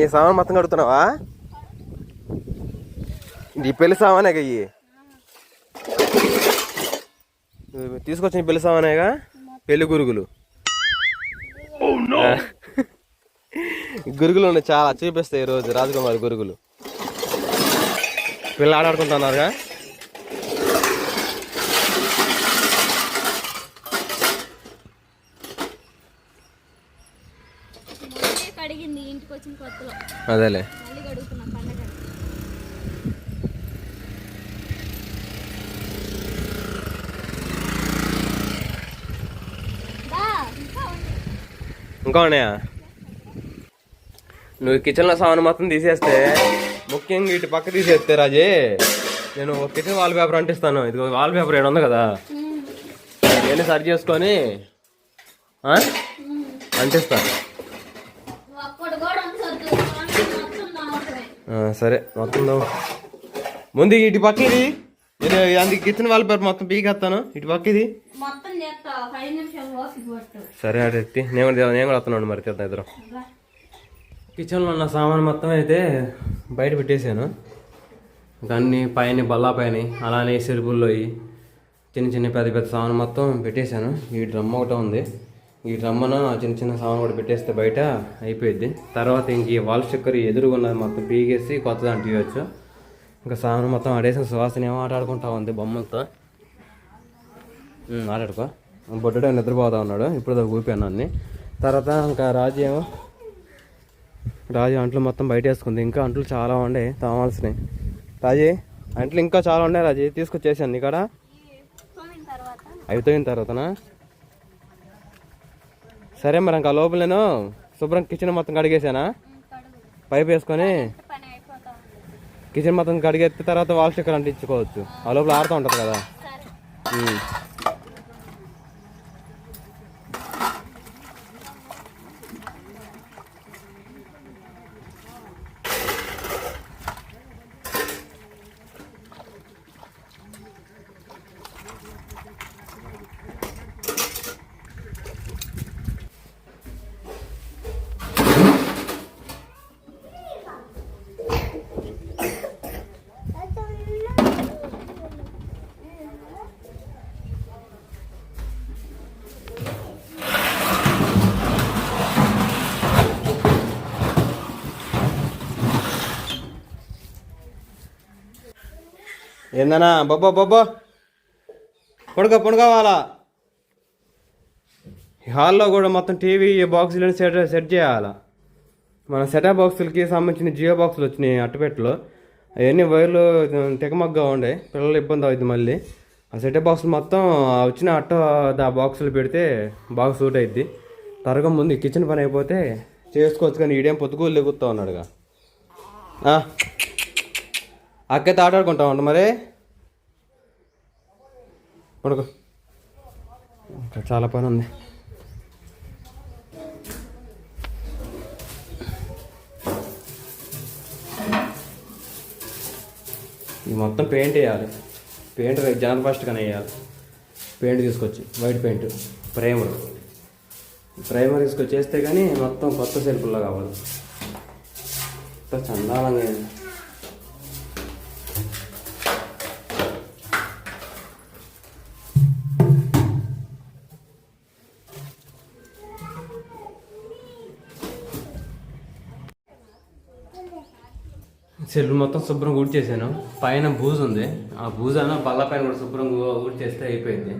ఈ సామాన్ మొత్తం కడుగుతున్నావా? ఇది పెళ్ళి సామానే ఇవి తీసుకొచ్చిన పెళ్ళి సామానేగా పెళ్ళి గురుగులు. గురుగులు ఉన్నాయి చాలా చూపిస్తాయి ఈ రోజు రాజకుమారి గురుగులు. పిల్లలు ఆడాడుకుంటున్నారుగా అదేలే. ఇంకా ఉన్నాయా. నువ్వు కిచెన్లో సామాన్ మొత్తం తీసేస్తే ముఖ్యంగా ఇటు పక్క తీసేస్తే రాజే నేను కిచెన్ వాల్ పేపర్ అంటిస్తాను. ఇది వాల్ పేపర్ ఏడు ఉంది కదా. ఇవన్నీ సరి చేసుకొని? అంటిస్తాను ఒక్కడు కూడా ఉంచొద్దు. వాడిని మొత్తం నావటమే. ఆ, సరే మొత్తం. ముందు ఇటు పక్క ఇది. ఇది అందుకు కిచెన్ వాల్ పేపర్ మొత్తం పీకేస్తాను ఇటు పక్క ఇది. సరే అటు ఎత్తి. నేను కూడా నేను కూడా వస్తున్నాను మరి తీద్దాం ఇద్దరం. కిచెన్లో ఉన్న సామాన్ మొత్తం అయితే బయట పెట్టేశాను. అన్ని పైన బల్లా పైన అలానే సెరుపుల్లో చిన్న చిన్న పెద్ద పెద్ద సామాన్ మొత్తం పెట్టేశాను. ఈ డ్రమ్ ఒకటే ఉంది. ఈ డ్రమ్మను చిన్న చిన్న సామాన్ కూడా పెట్టేస్తే బయట అయిపోయింది తర్వాత ఇంక ఈ వాల్ స్టిక్కర్ ఎదురుగున్నది మొత్తం పీగేసి కొత్త దాన్ని తీయవచ్చు ఇంకా సామాన్ మొత్తం ఆడేసిన సువాసన ఏమో ఆట ఆడుకుంటా ఉంది బొమ్మలతో? ఆడాడుకో. బొడ్డడే నిద్రపోతా ఉన్నాడు. ఇప్పుడు దాకా ఊపాను అన్ని. తర్వాత ఇంకా రాజు ఏమో రాజు అంట్లు మొత్తం బయట వేసుకుంది ఇంకా అంట్లు చాలా ఉండే తామాల్సినవి. రాజీ అంట్లు ఇంకా చాలా ఉన్నాయి రాజీ. తీసుకొచ్చేసాను నీ కాడ తోమిన తర్వాత. అయిపోయిన తర్వాతనా? సరే మరి ఇంకా లోపల నేను శుభ్రం కిచెన్ మొత్తం కడిగేసానా? పైప్ వేసుకొని. కిచెన్ మొత్తం కడిగెత్తి తర్వాత వాల్ స్టిక్కర్ అంటించుకోవచ్చు. ఆ లోపల ఆడుతూ ఉంటుంది కదా? ఏందనా ఏందన్నా? బొబ్బో బొబ్బో. పడుకో పడుకోవాలా ఈ హాల్లో కూడా మొత్తం టీవీ బాక్సులను సెట్ సెట్ చేయాలా? మన సెటప్ బాక్సులకి సంబంధించిన జియో బాక్సులు వచ్చినాయి అట్టపెట్టలో అవన్నీ వైర్లు తెగమగ్గా ఉండే. పిల్లలు ఇబ్బంది అవుతుంది మళ్ళీ. ఆ సెటప్ బాక్సులు మొత్తం ఆ వచ్చిన అట్ట ఆ బాక్సులు పెడితే బాగా సూట్ అవుద్ది త్వరగా ముందు కిచెన్ పని అయిపోతే చేసుకోవచ్చు కానీ ఈడేం పొద్దుగోలు లెగుతా ఉన్నాడుగా. అక్కైతే ఆటాడుకుంటా ఉంట మరి. పడుకో. చాలా పని ఉంది. ఇది మొత్తం పెయింట్ వేయాలి. పెయింట్ రేపు జనరల్ ఫస్ట్ కానీ వేయాలి. పెయింట్ తీసుకొచ్చి వైట్ పెయింట్ ప్రైమర్. ప్రైమర్ తీసుకొచ్చి వేస్తే కానీ మొత్తం కొత్త సెల్ఫుల్లో కావాలి. చందాలంగా అయింది. సెల్ మొత్తం శుభ్రం ఊడ్చేసాను పైన బూజు ఉంది ఆ భూజాన బల్ల పైన కూడా శుభ్రంగా ఊడ్చేస్తే అయిపోయింది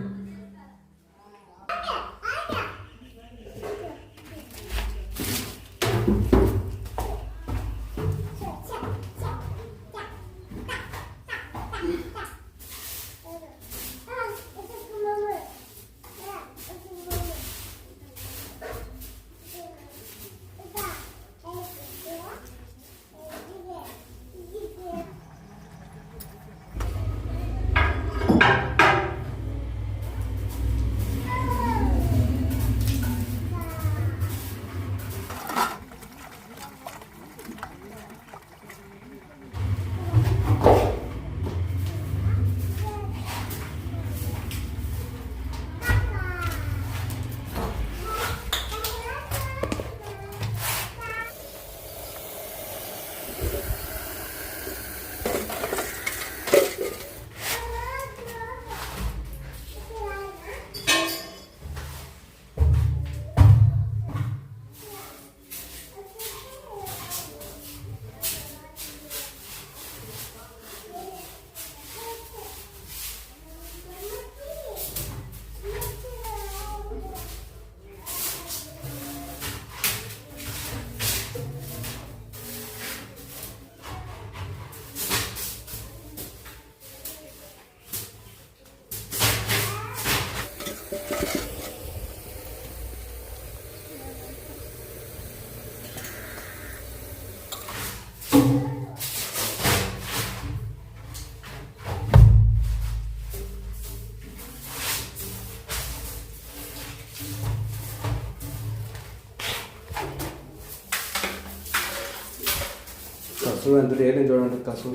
కసు ఎంత తేలిన చూడండి కసు.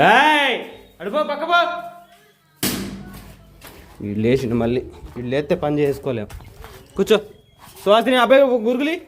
ఏయ్! అడుపో పక్కపో వీళ్ళు లేచిండు మళ్ళీ. వీళ్ళు లేస్తే పని చేసుకోలేం. కూర్చో. సుహాసిని అబ్బాయి గురుగులి.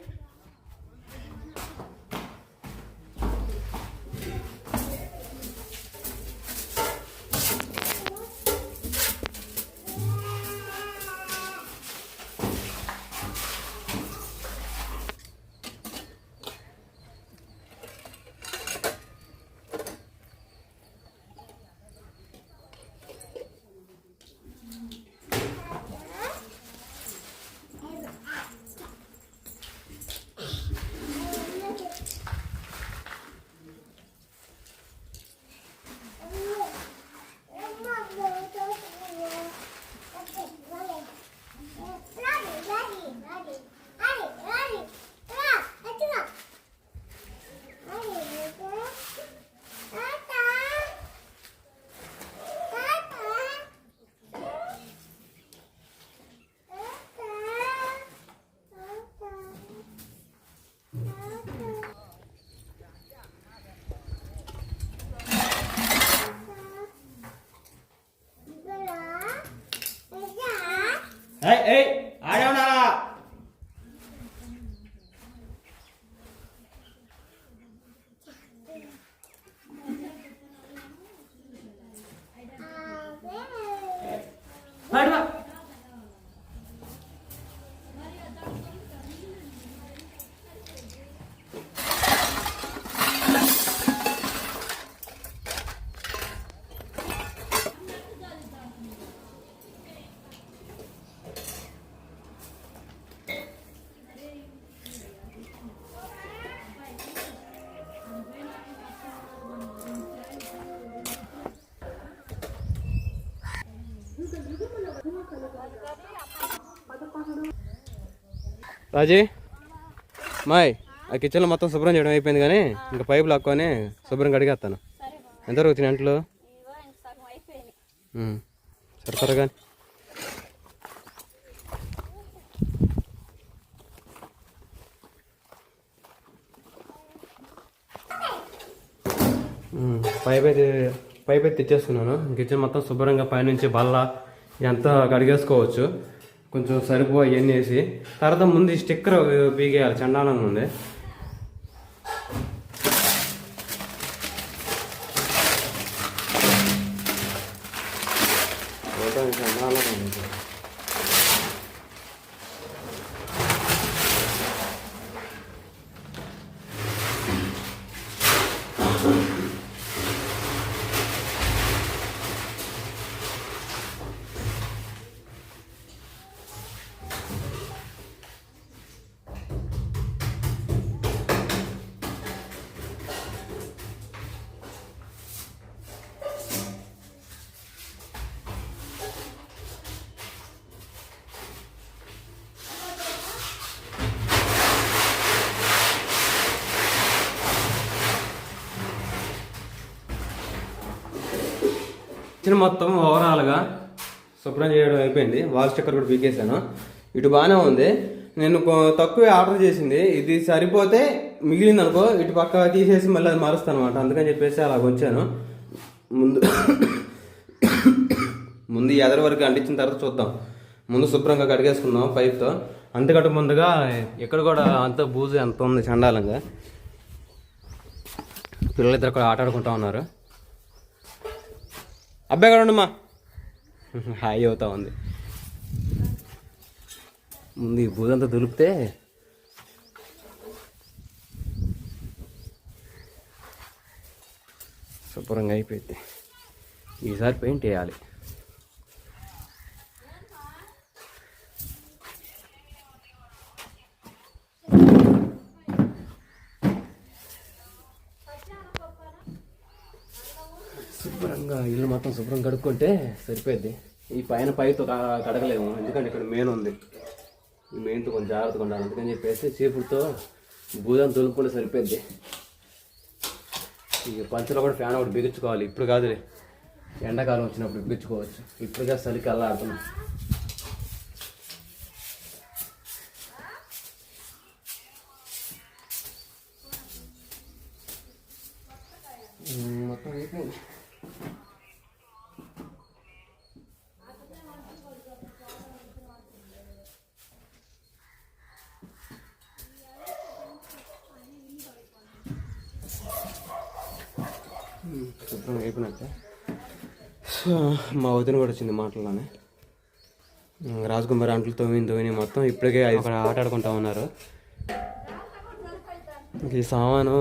రాజీ మాయ్ ఆ కిచెన్లో మొత్తం శుభ్రం చేయడం అయిపోయింది కానీ ఇంకా పైపు లాక్కొని శుభ్రం కడిగేస్తాను ఎంతవరకు వచ్చినాయి అంట్లో? సరే త్వరగా. పైప్ అయితే పైప్ అయితే తెచ్చేస్తున్నాను. కిచెన్ మొత్తం శుభ్రంగా పైనుంచి బల్ల ఎంత కడిగేసుకోవచ్చు. కొంచెం సరిపో ఇవన్నీ వేసి తర్వాత ముందు స్టిక్కర్ పీకేయాలి చండాలంగా ఉంది. కిచెన్ మొత్తం ఓవరాల్గా శుభ్రం చేయడం అయిపోయింది. వాల్ స్టిక్కర్ కూడా పీకేశాను. ఇటు బాగానే ఉంది. నేను తక్కువే ఆర్డర్ చేసింది. ఇది సరిపోతే మిగిలింది అనుకో ఇటు పక్క తీసేసి మళ్ళీ అది మారుస్తాను అనమాట అందుకని చెప్పేసి అలా వచ్చాను. ముందు ముందు ఎదరి వరకు అంటించిన తర్వాత చూద్దాం. ముందు శుభ్రంగా కడిగేసుకుందాం పైప్తో. అంతకంటే ముందుగా ఇక్కడ కూడా అంత బూజు ఎంత ఉంది చండాలంగా. పిల్లలిద్దరు కూడా ఆట ఆడుకుంటా ఉన్నారు. అబ్బాయి కూడా ఉండమ్మా హాయి అవుతా ఉంది. ముందు ఈ బూదంతా దులిపితే శుభ్రంగా అయిపోయింది. ఈసారి పెయింట్ వేయాలి. శుభ్రంగా ఇల్లు మొత్తం శుభ్రం కడుక్కుంటే సరిపోద్ది ఈ పైన పైతో కడగలేము. ఎందుకంటే ఇక్కడ మెయిన్ ఉంది. ఈ మెయిన్తో కొంచెం జాగ్రత్తగా ఉండాలి. అందుకని చెప్పేసి చీపుడుతో భూజం తొలుపుకుంటే సరిపోద్ది ఈ పంచలో కూడా ఫ్యాన్ ఒకటి బిగించుకోవాలి ఇప్పుడు కాదులే. ఎండాకాలం వచ్చినప్పుడు బిగించుకోవచ్చు ఇప్పుడుగా చలికి అల్లాడుతున్నాం. శుభ్రం అయిపోయినట్టే సో, మా వదిన కూడా వచ్చింది మాటల్లోనే. రాజకుమారి అంట్లు తోమిని తోమిని మొత్తం ఇప్పటికే అక్కడ ఆట ఆడుకుంటా ఉన్నారు. ఈ సామాను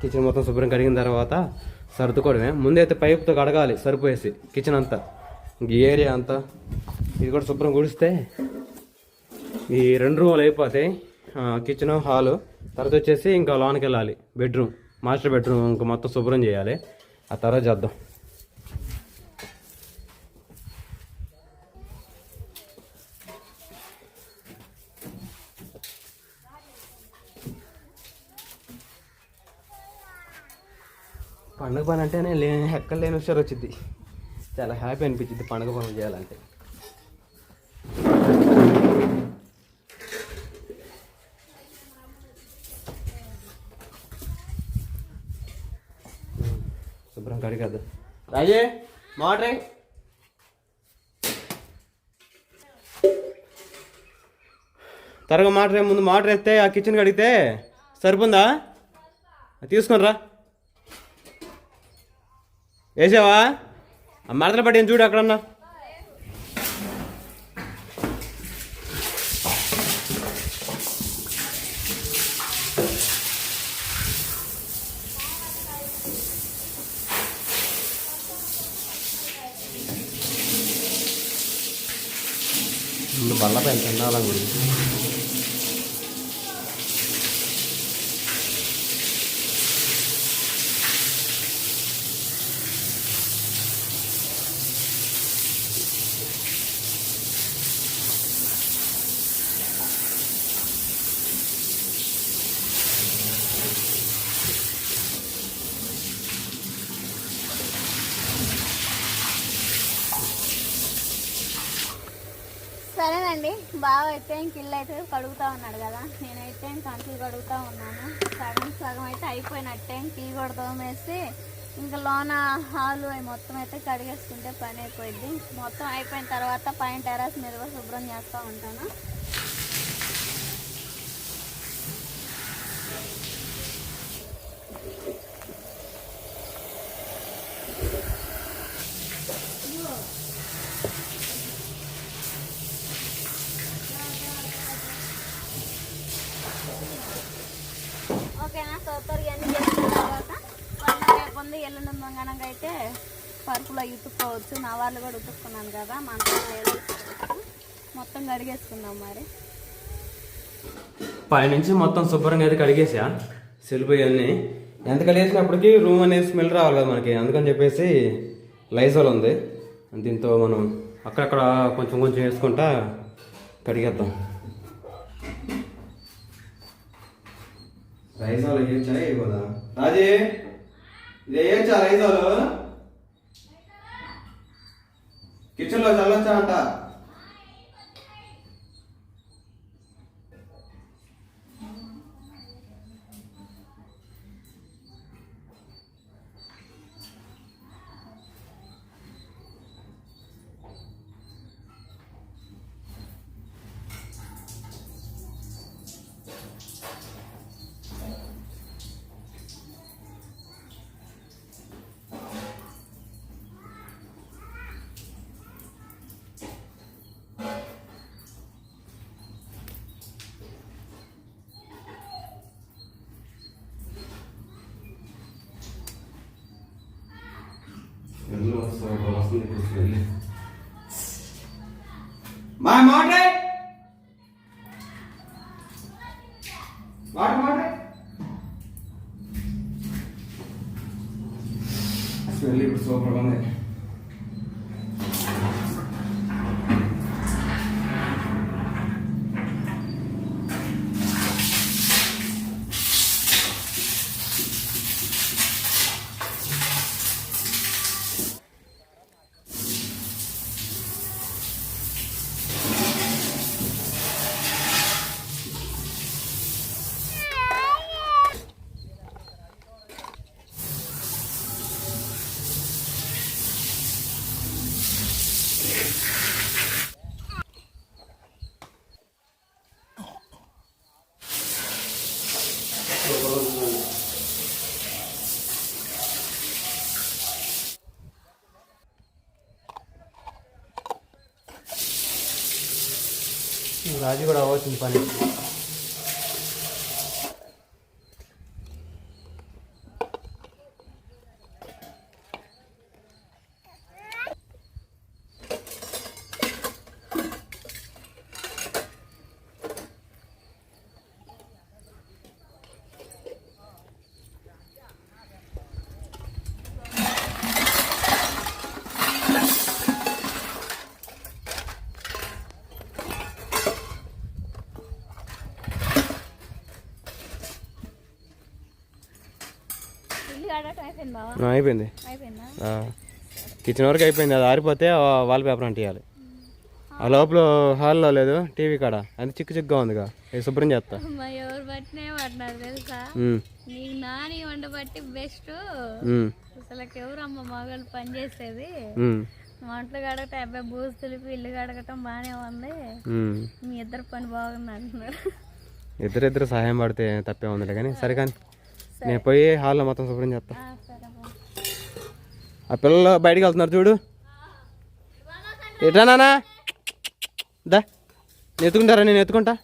కిచెన్ మొత్తం శుభ్రం కడిగిన తర్వాత సర్దుకోవడమే. ముందైతే పైపుతో కడగాలి సరిపోయేసి కిచెన్ అంతా. ఈ ఏరియా అంతా. ఇది కూడా శుభ్రం గుడిస్తే ఈ రెండు రూములు అయిపోతాయి కిచెన్ హాలు తర్వాత వచ్చేసి ఇంకా లోనికి వెళ్ళాలి బెడ్రూమ్ మాస్టర్ బెడ్రూమ్ ఇంకా మొత్తం శుభ్రం చేయాలి. ఆ తర్వాత చేద్దాం. పండుగ పని అంటేనే లేని ఎక్కడ లేని వచ్చారు వచ్చింది చాలా హ్యాపీ అనిపించింది పండుగ పనులు చేయాలంటే. శుభ్రం రాజే మోటరే త్వరగా మాటరే ముందు మోటర్ వేస్తే ఆ కిచెన్ కడిగితే సరిపోందా తీసుకొని రా. వేసావా? ఆ మడతలు పట్టి చూడు అక్కడన్నా ముందు బల్లపై గురించి సరేనండి బాగా అయితే ఇంక ఇల్లు అయితే కడుగుతా ఉన్నాడు కదా. నేనైతే ఇంక అంకులు కడుగుతా ఉన్నాను. సగం సగం అయితే అయిపోయినట్టే ఇంక టీ కూడా తోమేసి ఇంకా లోన హాలు అవి మొత్తం అయితే కడిగేసుకుంటే పని అయిపోయింది మొత్తం అయిపోయిన తర్వాత పైన టెర్రస్ మీద శుభ్రం చేస్తూ ఉంటాను ఓకేనా సూపర్ ఇవన్నీ చేసిన తర్వాత పండుగ రేపు ఉంది ఎల్లుండి మంగళంగా అయితే పరుపులో ఉతుక్కోవచ్చు కూడా ఉతుక్కున్నాను కదా మంటలో వేసుకోవచ్చు మొత్తం కడిగేసుకుందాం మరి. పైనుంచి మొత్తం శుభ్రంగా అయితే కడిగేసా సెల్ఫ్ ఎంత కడిగేసినప్పటికీ రూమ్ అనేది స్మెల్ రావాలి కదా మనకి అందుకని చెప్పేసి లైజాల్ ఉంది. దీంతో మనం అక్కడక్కడ కొంచెం కొంచెం వేసుకుంటా కడిగేద్దాం. లైజాల్ వేయొచ్చా వేయకూడదా రాజీ ఇది వేయొచ్చా లైజాల్? కిచెన్లో చల్లొచ్చా అంట? మా మాట మాట మాట స్మెల్ ఇప్పుడు సూపర్ ఉంది రాజు కూడా అవ్వచ్చు పని. అయిపోయింది కిచెన్ వరకు అయిపోయింది. అది ఆరిపోతే వాల్ పేపర్ అంటియాలి. ఆ లోపల హాల్లో లేదు టీవీ కాడ. అది చిక్కు చిక్కుగా ఉందిగా. ఇది శుభ్రం చేస్తా. అమ్మా ఎవరు పట్టినే పట్టినారు తెలుసా? ఉమ్, నీకు నాని వంట బట్టి బెస్ట్. అసలు ఎవరమ్మ మగలు పని చేసేది? వంటలు కడగటం అబ్బాయి బూజు తులిపి ఇల్లు కడగటం బాగానే ఉంది. మీ ఇద్దరు పని బాగుంది అంటున్నారు. ఇద్దరిద్దరు సహాయం పడితే తప్పే ఉందిలే కానీ. సరే కానీ. నేను పోయి హాల్లో మొత్తం శుభ్రం చేస్తా. ఆ, పిల్లలు బయటికి వెళ్తున్నారు చూడు. ఎట్లా నానా దా. నేను ఎత్తుకుంటారా? నేను ఎత్తుకుంటా?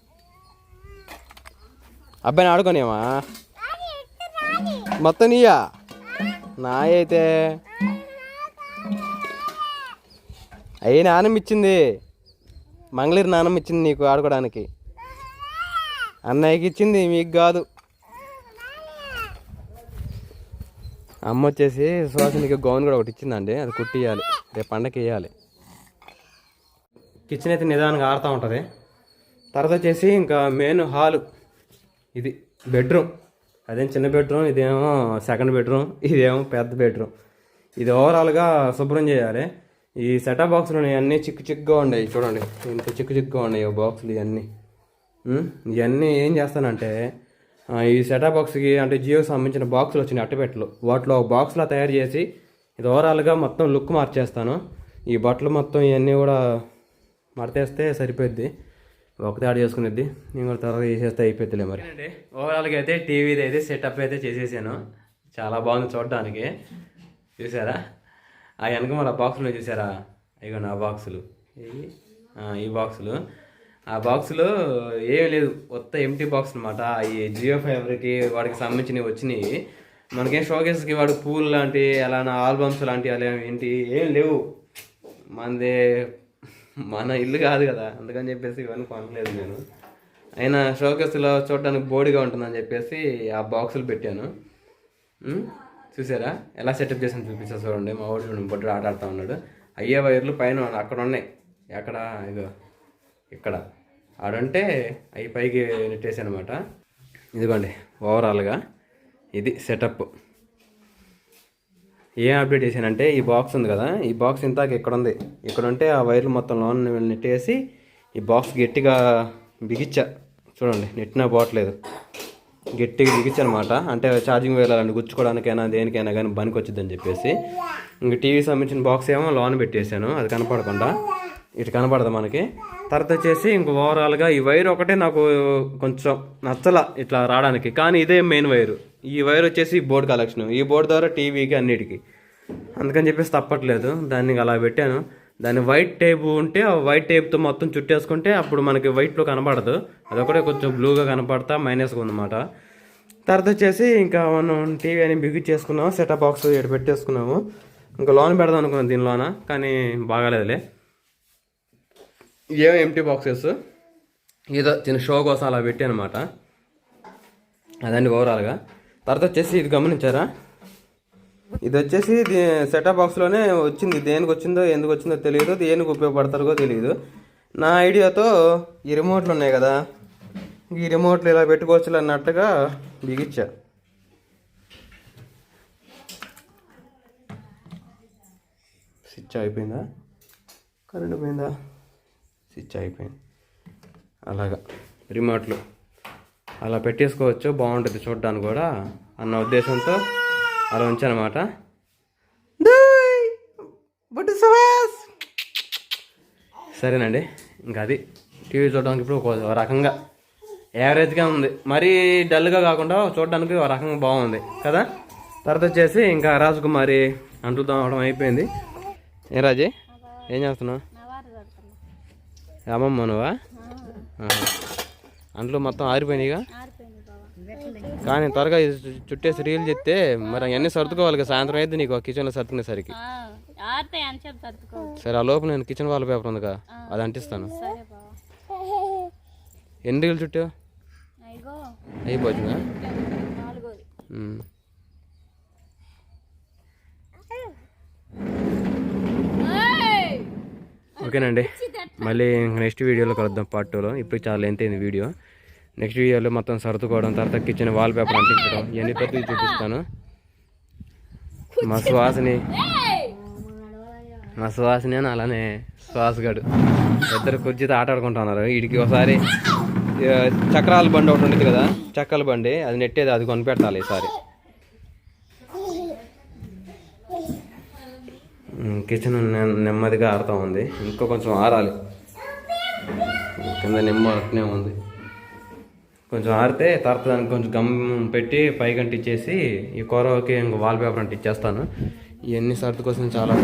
అబ్బాయిని ఆడుకోనేమా మొత్తం నీయా? నాయ అయితే. అయ్యి నాన్నమ్మ ఇచ్చింది. మంగళీరు నాన్నమ్మ ఇచ్చింది నీకు ఆడుకోవడానికి. అన్నయ్యకి ఇచ్చింది మీకు కాదు. అమ్మ వచ్చేసి సుహాసినికి గౌన్ కూడా ఒకటి ఇచ్చిందండి. అది కుట్టియాలి. రేపు పండగకి వేయాలి కిచెన్ అయితే నిదానంగా ఆడుతూ ఉంటుంది. తర్వాత వచ్చేసి ఇంకా మెయిన్ హాలు. ఇది బెడ్రూమ్. అదేం చిన్న బెడ్రూమ్ ఇదేమో సెకండ్ బెడ్రూమ్ ఇదేమో పెద్ద బెడ్రూమ్. ఇది ఓవరాల్గా శుభ్రం చేయాలి. ఈ సెటప్ బాక్సులు అన్నీ చిక్కు చిక్కుగా ఉన్నాయి. చూడండి ఇంత చిక్కు చిక్కుగా ఉన్నాయి బాక్సులు ఇవన్నీ. ఇవన్నీ ఏం చేస్తానంటే ఈ సెటప్ బాక్స్కి అంటే జియోకి సంబంధించిన బాక్సులు వచ్చినాయి అట్టపెట్టలు. వాటిలో ఒక బాక్స్లా తయారు చేసి ఇది ఓవరాల్గా మొత్తం లుక్ మార్చేస్తాను. ఈ బట్టలు మొత్తం ఇవన్నీ కూడా మడతేస్తే సరిపోద్ది ఒకటే ఆడ చేసుకునేది. నేను కూడా త్వరగా చేసేస్తే అయిపోద్దిలే మరి. ఓవరాల్గా అయితే టీవీది అయితే సెటప్ అయితే చేసేసాను. చాలా బాగుంది చూడడానికి. చూసారా? ఆ వెనక మన బాక్సులు చూసారా? ఇగో నా బాక్సులు ఈ బాక్సులు ఆ బాక్స్లో ఏం లేదు. కొత్త ఎంటీ బాక్స్ అనమాట ఈ జియో ఫైబర్కి వాడికి సంబంధించినవి వచ్చినాయి. మనకేం షోకేస్కి వాడు పూలు లాంటి అలా ఆల్బమ్స్ లాంటి అలా ఏంటి ఏం లేవు. మనదే మన ఇల్లు కాదు కదా. అందుకని చెప్పేసి ఇవన్నీ కొనలేదు నేను. అయినా షోకేస్లో చూడడానికి బోడిగా ఉంటుందని చెప్పేసి ఆ బాక్సులు పెట్టాను. చూసారా? ఎలా సెటప్ చేసాను చూపిస్తా చూడండి. మా వాడు బొడ్డు ఆట ఆడుతూ ఉన్నాడు. అయ్యే వైర్లు పైన అక్కడ ఉన్నాయి. ఎక్కడ? ఇగో ఇక్కడ. ఆడంటే అవి పైకి నెట్టేసాను అనమాట ఇదిగోండి ఓవరాల్గా ఇది సెటప్. ఏం అప్డేట్ చేశానంటే ఈ బాక్స్ ఉంది కదా ఈ బాక్స్ ఇంతాక ఇక్కడ ఉంది ఇక్కడ ఉంటే ఆ వైర్లు మొత్తం లోన్ నెట్టేసి ఈ బాక్స్ గట్టిగా బిగిచ్చా చూడండి నెట్టినా పోవట్లేదు. గట్టిగా బిగించనమాట. అంటే ఛార్జింగ్ వేయాలండి అలాంటి గుచ్చుకోవడానికైనా దేనికైనా కానీ బనికి వచ్చిందని చెప్పేసి. ఇంక టీవీ సంబంధించిన బాక్స్ ఏమో లోన్ పెట్టేశాను అది కనపడకుండా. ఇటు కనబడదు మనకి. తర్వాత వచ్చేసి ఇంక ఓవరాల్గా ఈ వైర్ ఒకటే నాకు కొంచెం నచ్చల ఇట్లా రావడానికి. కానీ ఇదే మెయిన్ వైరు. ఈ వైర్ వచ్చేసి బోర్డు కలెక్షన్. ఈ బోర్డు ద్వారా టీవీకి అన్నిటికీ. అందుకని చెప్పేసి తప్పట్లేదు. దాన్ని అలా పెట్టాను. దాన్ని వైట్ టేప్ ఉంటే ఆ వైట్ టేప్తో మొత్తం చుట్టేసుకుంటే అప్పుడు మనకి వైట్లో కనబడదు. అదొకటే కొంచెం బ్లూగా కనపడతా మైనస్గా ఉందన్నమాట. తర్వాత వచ్చేసి ఇంకా మనం టీవీ అని బిగి చేసుకున్నాము. సెటప్ బాక్స్ ఇక్కడ పెట్టేసుకున్నాము. ఇంకా లోన్ పెడదాం అనుకున్నాం దీనిలోన. కానీ బాగాలేదులే. ఏం ఎంటీ బాక్సెస్ ఏదో చిన్న షో కోసం అలా పెట్టాను అదండి ఓవరాల్గా తర్వాత వచ్చేసి ఇది గమనించారా? ఇది వచ్చేసి సెటప్ బాక్స్లోనే వచ్చింది. దేనికి వచ్చిందో ఎందుకు వచ్చిందో తెలియదు. దేనికి ఉపయోగపడతారో తెలియదు. నా ఐడియాతో ఈ రిమోట్లు ఉన్నాయి కదా. ఈ రిమోట్లు ఇలా పెట్టుకోవచ్చు అన్నట్టుగా బిగించా. స్విచ్ అయిపోయిందా కరెంట్ పోయిందా? స్విచ్ అయిపోయింది. అలాగా రిమోట్లు. అలా పెట్టేసుకోవచ్చు బాగుంటుంది చూడడానికి కూడా అన్న ఉద్దేశంతో అలా ఉంచానమాట. సరేనండి ఇంకా అది. టీవీ చూడడానికి ఇప్పుడు ఒక రకంగా యావరేజ్గా ఉంది. మరీ డల్గా కాకుండా చూడడానికి ఒక రకంగా బాగుంది కదా? తర్వాత వచ్చేసి ఇంకా రాజకుమారి అంట్లు తోమడం అయిపోయింది. ఏ రాజీ? ఏం చేస్తున్నావు? నా వారు కడుతున్నా అమ్మమ్మ నువ్వా ఆహా. అంట్లో మొత్తం ఆరిపోయినాయిగా? కానీ త్వరగా చుట్టేసి రీల్ చెప్తే మరి అవన్నీ సర్దుకోవాలి కదా సాయంత్రం అయితే నీకు కిచెన్లో సర్దుకునేసరికి సరే ఆ లోపు నేను కిచెన్ వాల్ పేపర్ ఉందిగా అది అంటిస్తాను. ఎన్ని రీలు చుట్టావు? అయిపోతుందా. ఓకేనండి. మళ్ళీ నెక్స్ట్ వీడియోలో కలుద్దాం పార్ట్ టూలో ఇప్పుడు చాలా లెంత్ అయింది వీడియో నెక్స్ట్ వీడియోలో మొత్తం సర్దుకోవడం తర్వాత కిచెన్ వాల్ పేపర్ అంటించడం ఇవన్నీ ప్రతి చూపిస్తాను. మా సువాసిని మా సువాసిని అని అలానే సుహాస్గాడు. ఇద్దరు కుర్చీతో ఆట ఆడుకుంటున్నారు వీడికి ఒకసారి చక్రాల బండి ఒకటి ఉంటుంది కదా చక్రాల బండి అది నెట్టేది అది కొనిపెట్టాలి ఈసారి. కిచెన్ నె- నెమ్మదిగా ఆడుతూ ఉంది. ఇంకా కొంచెం ఆరాలి. కింద నిమ్మ అట్నే ఉంది. కొంచెం ఆరితే తర్వాత దానికి కొంచెం గమ్ పెట్టి పైకి ఇచ్చేసి ఈ కూరకి ఇంక వాల్ పేపర్ అంటించేస్తాను ఇవన్నీ సర్దు కోసం చాలా